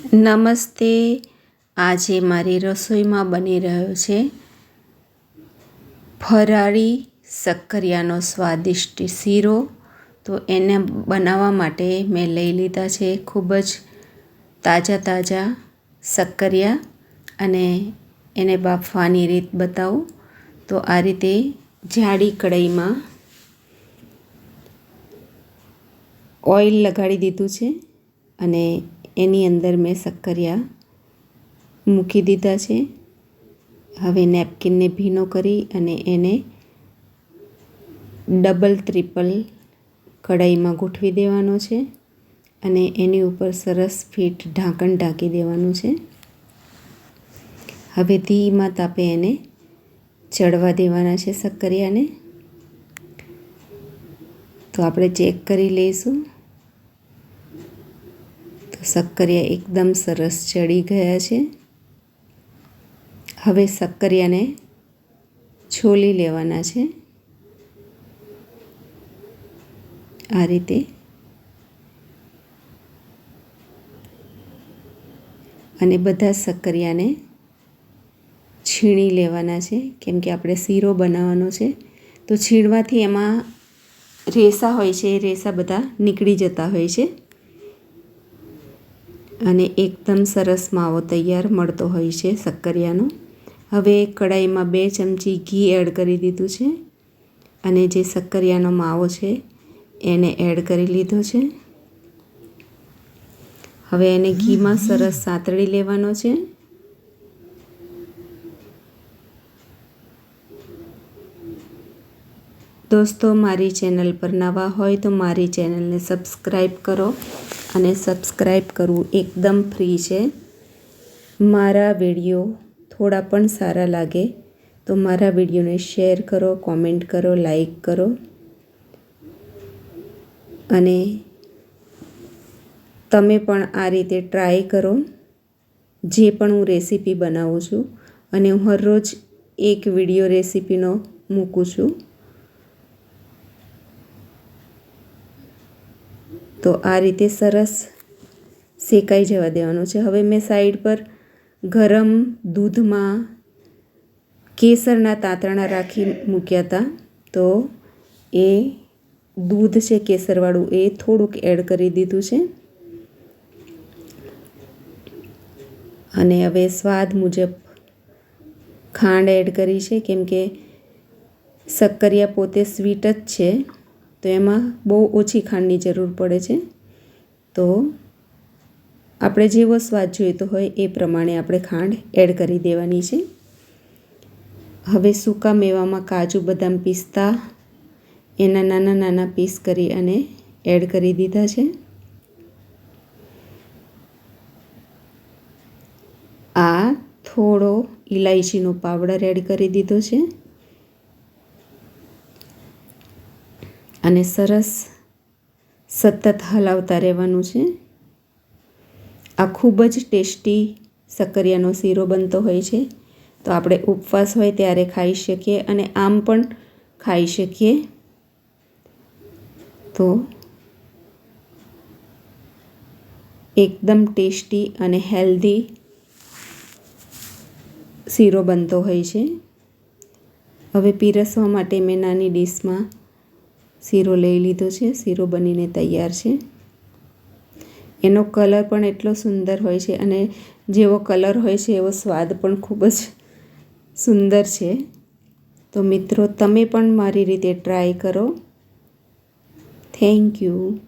નમસ્તે. આજે મારી રસોઈમાં બની રહ્યો છે ફરાળી શક્કરિયાનો સ્વાદિષ્ટ શીરો. તો એને બનાવવા માટે મેં લઈ લીધા છે ખૂબ જ તાજા તાજા શક્કરિયા અને એને બાફવાની રીત બતાવું. તો આ રીતે જાડી કઢાઈમાં ઓઇલ લગાડી દીધું છે અને એની અંદર મેં શક્કરિયા મૂકી દીધા છે. હવે નેપકિનને ભીનો કરી અને એને ડબલ, ત્રિપલ કઢાઈમાં ગોઠવી દેવાનો છે અને એની ઉપર સરસ ફીટ ઢાંકણ ઢાંકી દેવાનું છે. હવે ધીમા તાપે એને ચડવા દેવાના છે શક્કરિયાને. તો આપણે ચેક કરી લઈશું. તો શક્કરિયા એકદમ સરસ ચડી ગયા છે. હવે શક્કરિયાને છોલી લેવાના છે. આ રીતે. અને બધા શક્કરિયાને છીણી લેવાના છે. કેમ કે આપણે શીરો બનાવવાનો છે. તો છીણવાથી એમાં રેસા હોય છે. એ રેસા બધા નીકળી જતા હોય છે. અને એકદમ સરસ માવો તૈયાર મળતો હોય છે શક્કરિયાનો. હવે કડાઈમાં બે ચમચી ઘી એડ કરી દીધું છે અને જે શક્કરિયાનો માવો છે એને એડ કરી લીધો છે. હવે એને ઘીમાં સરસ સાતળી લેવાનો છે. દોસ્તો, મારી ચેનલ પર નવા હોય તો મારી ચેનલને સબસ્ક્રાઈબ કરો. અને સબસ્ક્રાઈબ કરવું એકદમ ફ્રી છે. મારા વીડિયો થોડા પણ સારા લાગે તો મારા વિડીયોને શેર કરો, કોમેન્ટ કરો લાઈક કરો. અને તમે પણ આ રીતે ટ્રાય કરો, જે પણ હું રેસીપી બનાવું છું. અને હું હરરોજ એક વીડિયો રેસીપીનો મૂકું છું. તો આ રીતે સરસ શેકાઈ જવા દેવાનું છે. હવે મેં સાઈડ પર ગરમ દૂધમાં કેસરના તાંતણા રાખી મૂક્યા હતા. તો એ દૂધ છે, કેસરવાળું, એ થોડુંક એડ કરી દીધું છે. અને હવે સ્વાદ મુજબ ખાંડ એડ કરી છે, કેમ કે શક્કરિયા પોતે સ્વીટ જ છે. તો એમાં બહુ ઓછી ખાંડની જરૂર પડે છે. તો આપણે જેવો સ્વાદ જોઈતો હોય એ પ્રમાણે આપણે ખાંડ એડ કરી દેવાની છે. હવે સૂકા મેવામાં કાજુ, બદામ પિસ્તા એના નાના નાના પીસ કરી અને એડ કરી દીધા છે. આ થોડો ઇલાયચીનો પાવડર એડ કરી દીધો છે. અને સરસ સતત હલાવતા રહેવાનું છે. આ ખૂબ જ ટેસ્ટી શક્કરિયાનો શીરો બનતો હોય છે. તો આપણે ઉપવાસ હોય ત્યારે ખાઈ શકીએ અને આમ પણ ખાઈ શકીએ. તો એકદમ ટેસ્ટી અને હેલ્ધી શીરો બનતો હોય છે. હવે પીરસવા માટે મેં નાની ડીશમાં શીરો લઈ લીધો છે. શીરો બનીને તૈયાર છે. એનો કલર પણ એટલો સુંદર હોય છે અને જેવો કલર હોય છે એવો સ્વાદ પણ ખૂબ જ સુંદર છે. તો મિત્રો, તમે પણ મારી રીતે ટ્રાય કરો. Thank you.